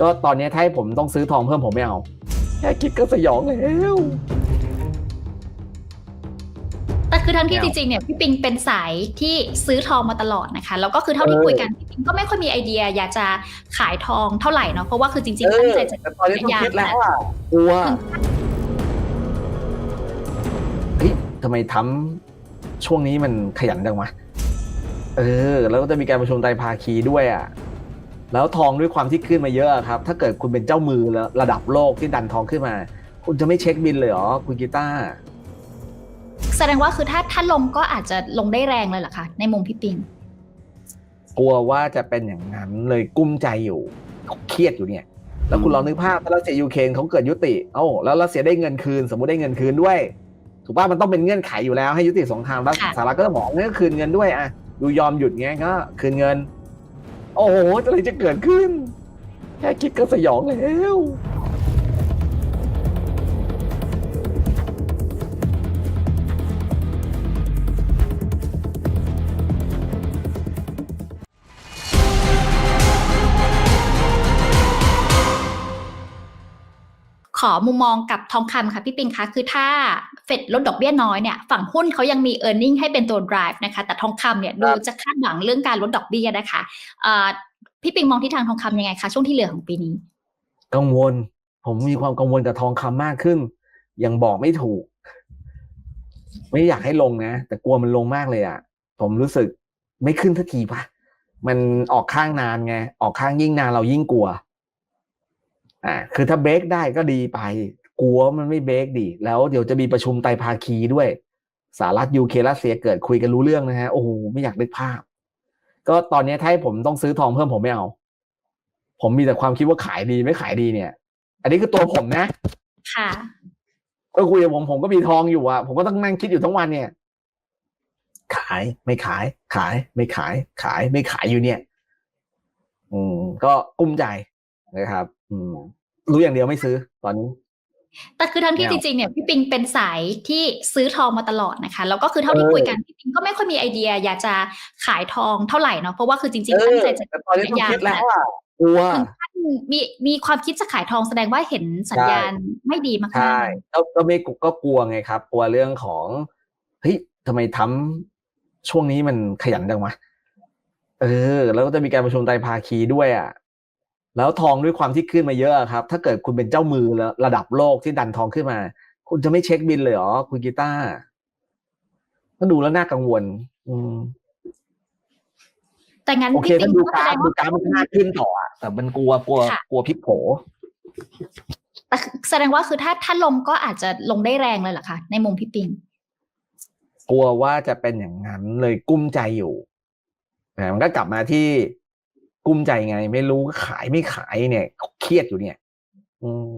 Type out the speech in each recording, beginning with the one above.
ก็ตอนนี้ถ้าให้ผมต้องซื้อทองเพิ่มผมไม่เอา แค่คิดก็สยองแล้วแต่คือทั้งที่ไม่จเอาริงๆเนี่ยพี่ปิงเป็นสายที่ซื้อทองมาตลอดนะคะแล้วก็คือเท่าที่เออคุยกันพี่ปิงก็ไม่ค่อยมีไอเดีย อยากจะขายทองเท่าไหร่เนาะเพราะว่าคือจริงเอๆตั้งอใจจะแต่ตอนนี้ต้องคิดแล้วอะกลัวเฮ้ยทำไมทำช่วงนี้มันขยันจังวะเออ แล้วก็จะมีการประชุมไตรภาคีด้วยอะ แล้วทองด้วยความที่ขึ้นมาเยอะอะครับ ถ้าเกิดคุณเป็นเจ้ามือแล้วระดับโลกที่ดันทองขึ้นมา คุณจะไม่เช็คบินเลยเหรอคุณกีตาร์แสดงว่าคือถ้าถ้าลงก็อาจจะลงได้แรงเลยเหรอคะในมุมพี่ปิงกลัวว่าจะเป็นอย่างนั้นเลยกุ้มใจอยู่เครียดอยู่เนี่ย แล้วคุณลองนึกภาพถ้ารัสเซียยูเครนเขาเกิดยุติ เอ้าแล้วรัสเซียได้เงินคืน สมมุติได้เงินคืนด้วย ถูกป่ะมันต้องเป็นเงื่อนไขอยู่แล้วให้ยุติสงครามแล้วค่ะสหรัฐก็ต้องบอกงั้นก็คืนเงินด้วยอะดูยอมหยุดไงก็คืนเงิน โอ้โหอะไรจะเกิดขึ้น แค่คิดก็สยองแล้วขอมุมมองกับทองคำค่ะพี่ปิงคะคือถ้า เฟดลดดอกเบี้ยน้อยเนี่ยฝั่งหุ้นเขายังมี e a r n i n g ให้เป็นตัว drive นะคะแต่ทองคำเนี่ยดูจะคาดหวังเรื่องการลดดอกเบี้ยนะคะเอ่อพี่ปิงมองที่ทางทองคำยังไงคะ ช่วงที่เหลือของปีนี้ กังวล ผมมีความกังวลกับทองคำมากขึ้น ยังบอกไม่ถูก ไม่อยากให้ลงนะ แต่กลัวมันลงมากเลยอะ ผมรู้สึกไม่ขึ้นทันทีปะมันออกข้างนานไง ออกข้างยิ่งนานเรายิ่งกลัวอ่าคือถ้าเบรกได้ก็ดีไป กลัวมันไม่เบรกดีแล้วเดี๋ยวจะมีประชุมไตรภาคีด้วยสหรัฐยูเครนรัสเซียเกิดคุยกันรู้เรื่องนะฮะโอ้โหไม่อยากนึกภาพ ก็ตอนนี้ถ้าให้ผมต้องซื้อทองเพิ่มผมไม่เอา ผมมีแต่ความคิดว่าขายดีไม่ขายดีเนี่ย อันนี้คือตัวผมนะ ค่ะก็คุยกับผมผมก็มีทองอยู่อะ ผมก็ต้องนั่งคิดอยู่ทั้งวันเนี่ย ขายไม่ขาย ขายไม่ขาย ขายไม่ขายอยู่เนี่ย อืม ก็กุ้มใจนะครับ อืม รู้อย่างเดียวไม่ซื้อ ตอนนี้ แต่คือทั้งที่ไม่จเอาริงๆเนี่ยพี่ปิงเป็นสายที่ซื้อทองมาตลอดนะคะ แล้วก็คือเท่าที่เออคุยกันพี่ปิงก็ไม่ค่อยมีไอเดีย อยากจะขายทองเท่าไหร่เนาะเพราะว่าคือจริงเอๆตั้งอใจจะแต่ตอนนี้ต้องคิดแล้วอะกลัวถึงขั้นมีมีความคิดจะขายทองแสดงว่าเห็นสัญญาณไม่ดีมากๆใช่ก็ก็ไม่กลัวก็กลัวไงครับกลัวเรื่องของเฮ้ยทำไมทำช่วงนี้มันขยันจังวะเออ แล้วก็จะมีการประชุมไตรภาคีด้วยอะ แล้วทองด้วยความที่ขึ้นมาเยอะอะครับ ถ้าเกิดคุณเป็นเจ้ามือแล้วระดับโลกที่ดันทองขึ้นมา คุณจะไม่เช็คบินเลยเหรอคุณกีตาร์ก็ดูแล้วน่ากังวล อืมแต่งั้นโอเคพี่ปิถ้างดูก็กแสราดฟงดูว่ากราฟมันก็น่าขึ้นต่ออะแต่มันกลัวกลัวค่ะกลัวพลิกโผแต่แสดงว่าคือถ้าถ้าลงก็อาจจะลงได้แรงเลยเหรอคะในมุมพี่ปิง กลัวว่าจะเป็นอย่างนั้นเลยกุ้มใจอยู่นะมันก็กลับมาที่ กุ้มใจไง ไม่รู้ขายไม่ขายเนี่ยเครียดอยู่เนี่ย อืม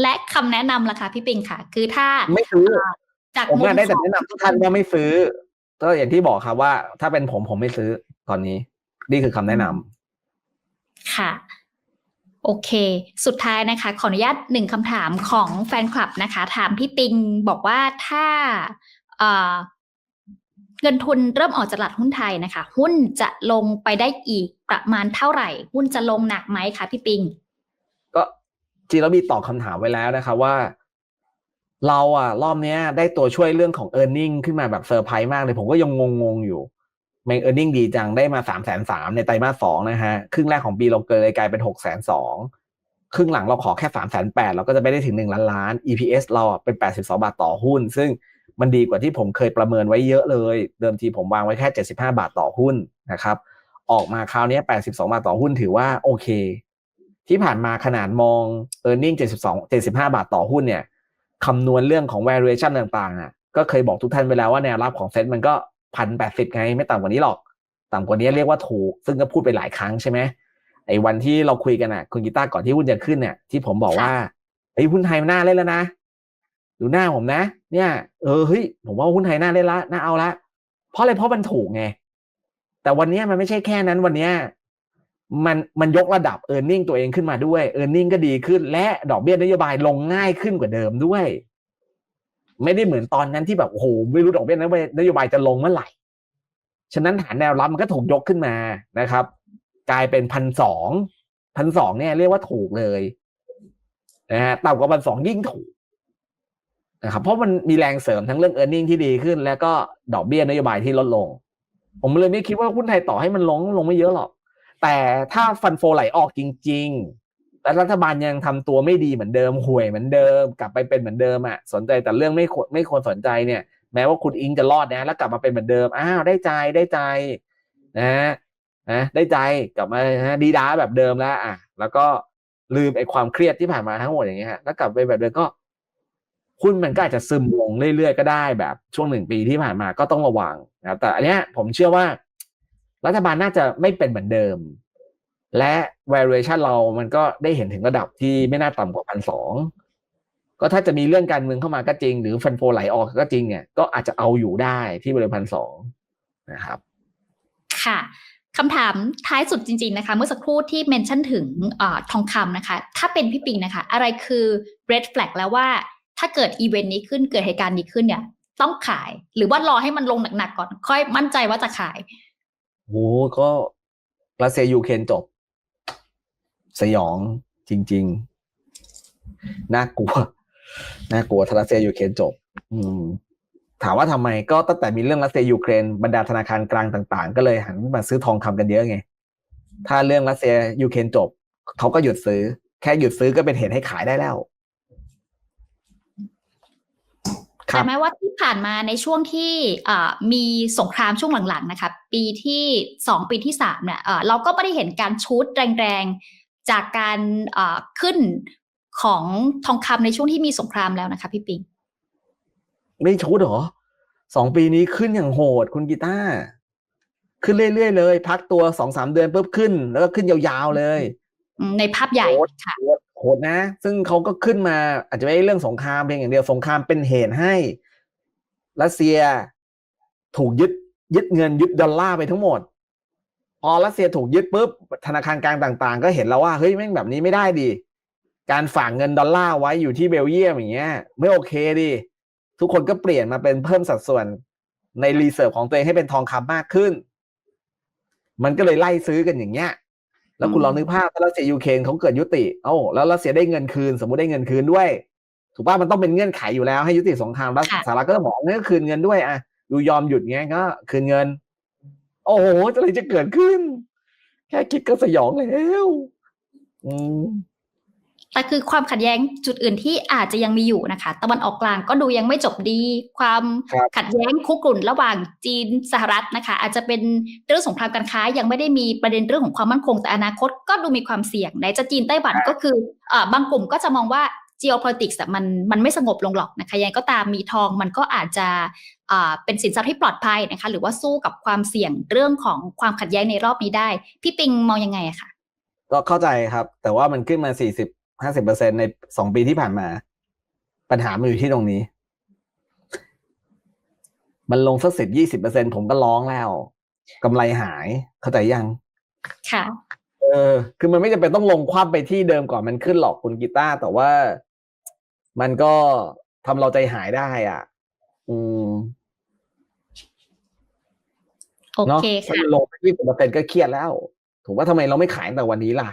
และคำแนะนำล่ะคะพี่ปิงค่ะ คือถ้าไม่ซื้อจากผมมุมก็ได้แต่ของแนะนำทุกท่านว่าไม่ซื้อ ก็อย่างที่บอกครับว่า ถ้าเป็นผมผมไม่ซื้อตอนนี้ นี่คือคำแนะนำค่ะ โอเค สุดท้ายนะคะ ขออนุญาตหนึ่งคำถามของแฟนคลับนะคะ ถามพี่ปิงบอกว่าถ้า เงินทุนเริ่มออกจากตลาดหุ้นไทยนะคะ หุ้นจะลงไปได้อีกประมาณเท่าไหร่ หุ้นจะลงหนักไหมคะพี่ปิง ก็จริงแล้วมีตอบคำถามไว้แล้วนะครับว่า เราอะรอบเนี้ยได้ตัวช่วยเรื่องของ e a r n i n g ขึ้นมาแบบเซอร์ไพรส์มากเลย ผมก็ยังงงๆอยู่แมง e a r n i n g ดีจังได้มาสามแสนสามในไตรมาสสองนะฮะ ครึ่งแรกของปีเราเกินเลยกลายเป็นหกแสนสองครึ่งหลังเราขอแค่สามแสนแปดเราก็จะไม่ได้ถึงหนึ่งล้านล้าน EPS เราอะเป็นแปดสิบสองบาทต่อหุ้น ซึ่ง มันดีกว่าที่ผมเคยประเมินไว้เยอะเลย เดิมทีผมวางไว้แค่เจ็ดสิบาทต่อหุ้นนะครับ ออกมาคราวนี้แปดสิบาทต่อหุ้นถือว่าโอเค ที่ผ่านมาขนาดมอง e a r n i n g 72 75 บาทต่อหุ้นเนี่ยคำนวณเรื่องของ valuation ต่างๆอะก็เคยบอกทุกท่านไปแล้วว่าแนวรับของเซ็ตมันก็พันแปดสิบไงไม่ต่ำกว่านี้หรอก ต่ำกว่านี้เรียกว่าถูก ซึ่งก็พูดไปหลายครั้งใช่ไหมไอ้วันที่เราคุยกันอะคุณกีตาร์ก่อนที่หุ้นจะขึ้นเนี่ยที่ผมบอกว่าไอ้ยหุ้นไทยมันน่าเล่นแล้วนะ ดูหน้าผมนะ เนี่ยเออเฮ้ยผมว่าหุ้นไทยน่าเล่นละน่าเอาละเพราะอะไรเพราะมันถูกไงแต่วันนี้มันไม่ใช่แค่นั้นวันนี้มันมันยกระดับ e a r n i n g ตัวเองขึ้นมาด้วย e a r n i n g ก็ดีขึ้น และดอกเบี้ยนโยบายลงง่ายขึ้นกว่าเดิมด้วย ไม่ได้เหมือนตอนนั้นที่แบบโอ้โหไม่รู้ดอกเบี้ยนโยบายจะลงเมื่อไหร่ฉะนั้นฐานแนวรับมันก็ถูกยกขึ้นมานะครับ กลายเป็นพันสองพันสองเนี่ยเรียกว่าถูกเลยนะฮะต่ำกว่าพันสองยิ่งถูก นะครับเพราะมันมีแรงเสริมทั้งเรื่อง e a r n i n g ที่ดีขึ้น แล้วก็ดอกเบี้ยนโยบายที่ลดลง ผมเลยไม่คิดว่าหุ้นไทยต่อให้มันลงลงไม่เยอะหรอก แต่ถ้าฟันโฟไหลออกจริง ๆ และรัฐบาลยังทำตัวไม่ดีเหมือนเดิมห่วยเหมือนเดิม กลับไปเป็นเหมือนเดิมอะสนใจแต่เรื่องไม่ควรไม่ควรสนใจเนี่ย แม้ว่าคุณอิงจะรอดนะแล้วกลับมาเป็นเหมือนเดิมอ้าวได้ใจได้ใจนะฮะนะได้ใจกลับมานะดีด้าแบบเดิมแล้วอะแล้วก็ลืมไอ้ความเครียดที่ผ่านมาทั้งหมดอย่างเงี้ยฮะแล้วกลับไปแบบเดิมก็ หุ้นมันก็อาจจะซึมลงเรื่อยๆก็ได้แบบช่วงหนึ่งปีที่ผ่านมาก็ต้องระวังนะครับแต่อันเนี้ยผมเชื่อว่า รัฐบาลน่าจะไม่เป็นเหมือนเดิม และ valuation เรามันก็ได้เห็นถึงระดับที่ไม่น่าต่ำกว่าพันสองก็ถ้าจะมีเรื่องการเมืองเข้ามาก็จริง หรือฟันโฟไหลออกก็จริงเนี่ยก็อาจจะเอาอยู่ได้ที่บริเวณพันสองนะครับ ค่ะคำถามท้ายสุดจริง ๆนะคะ เมื่อสักครู่ที่เมนชั่นถึงอทองคำนะคะ ถ้าเป็นพี่ปิงนะคะ อะไรคือ red flag แล้วว่า ถ้าเกิดอีเวนต์นี้ขึ้นเกิดเหตุการณ์นี้ขึ้นเนี่ย ต้องขายหรือว่ารอให้มันลงหนักๆก่อน ค่อยมั่นใจว่าจะขายโอ้ก็รัสเซียยูเครนจบ สยองจริง ๆ น่ากลัว น่ากลัวถ้ารัสเซียยูเครนจบ อืมถามว่าทำไมก็ตั้งแต่มีเรื่องรัสเซียยูเครนบรรดาธนาคารกลางต่างๆ ก็เลยหันมาซื้อทองคำกันเยอะไง ถ้าเรื่องรัสเซียยูเครนจบ เขาก็หยุดซื้อ แค่หยุดซื้อก็เป็นเหตุให้ขายได้แล้ว ครั แต่บแม้ว่าที่ผ่านมาในช่วงที่เอ่อมีสงครามช่วงหลังๆนะคะปีที่สองปีที่สามเนี่ยเอ่อเราก็ไม่ได้เห็นการชูดแรงๆ จากการเอ่อขึ้นของทองคำในช่วงที่มีสงครามแล้วนะคะพี่ปิง ไม่ชุดเหรอสองปีนี้ขึ้นอย่างโหดคุณกีตาร์ขึ้นเรื่อยๆเลย พักตัวสองสามเดือนปุ๊บขึ้น แล้วก็ขึ้นยาวๆเลยอืมในภาพใหญ่โอ้ค่ะ โหดนะ ซึ่งเขาก็ขึ้นมาอาจจะไม่เรื่องสงครามเพียงอย่างเดียวสงครามเป็นเหตุให้รัสเซียถูกยึดยึดเงินยึดดอลลาร์ไปทั้งหมดพอรัสเซียถูกยึดปุ๊บธนาคารกลางต่างๆ ก็เห็นแล้วว่าเฮ้ยแม่งแบบนี้ไม่ได้ดิการฝากเงินดอลลาร์ไว้อยู่ที่เบลเยียมอย่างเงี้ย ไม่โอเคดิทุกคนก็เปลี่ยนมาเป็นเพิ่มสัดส่วนในรีเซิร์ฟของตัวเองให้เป็นทองคำมากขึ้น มันก็เลยไล่ซื้อกันอย่างเงี้ย แล้วคุณอืมลองนึกภาพถ้ารัสเซียยูเครนเขาเกิดยุติ เอ้าแล้วรัสเซียได้เงินคืน สมมติได้เงินคืนด้วย ถูกป่ะมันต้องเป็นเงื่อนไขอยู่แล้วให้ยุติสงครามรัสค่ะสหรัฐก็ต้องบอกงั้นก็คืนเงินด้วยอะดูยอมหยุดเงี้ยก็คืนเงิน โอ้โหอะไรจะเกิดขึ้น แค่คิดก็สยองแล้ว อืม แต่คือความขัดแย้งจุดอื่นที่อาจจะยังมีอยู่นะคะตะวันออกกลางก็ดูยังไม่จบดี ความครับขัดแย้งคุกรุ่นระหว่างจีนสหรัฐนะคะ อาจจะเป็นเรื่องสงครามการค้ายังไม่ได้มีประเด็นเรื่องของความมั่นคงแต่อนาคตก็ดูมีความเสี่ยงไหนจะจีนไต้หวันก็คือเอ่อบางกลุ่มก็จะมองว่า geopolitics อะมันมันไม่สงบลงหรอกนะคะยังไงก็ตามมีทองมันก็อาจจะอ่าเป็นสินทรัพย์ที่ปลอดภัยนะคะ หรือว่าสู้กับความเสี่ยงเรื่องของความขัดแย้งในรอบนี้ได้ พี่ปิงมองยังไงอะคะก็เข้าใจครับ แต่ว่ามันขึ้นมาสี่สิบ ห้าสิบเปอร์เซ็นในสองปีที่ผ่านมา ปัญหามันอยู่ที่ตรงนี้ มันลงสักสิบยี่สิบเปอร์เซ็นผมก็ร้องแล้วกำไรหายเข้าใจยัง ค่ะ เออ คือมันไม่จำเป็นต้องลงคว่ำไปที่เดิมก่อนมันขึ้นหรอกคุณกีตาร์แต่ว่ามันก็ทำเราใจหายได้ อะ อืมโอเนาะเคถ้าค่ะมันลงไปยี่สิบเปอร์เซ็นก็เครียดแล้ว ถูกว่าทำไมเราไม่ขายตั้งแต่วันนี้ล่ะ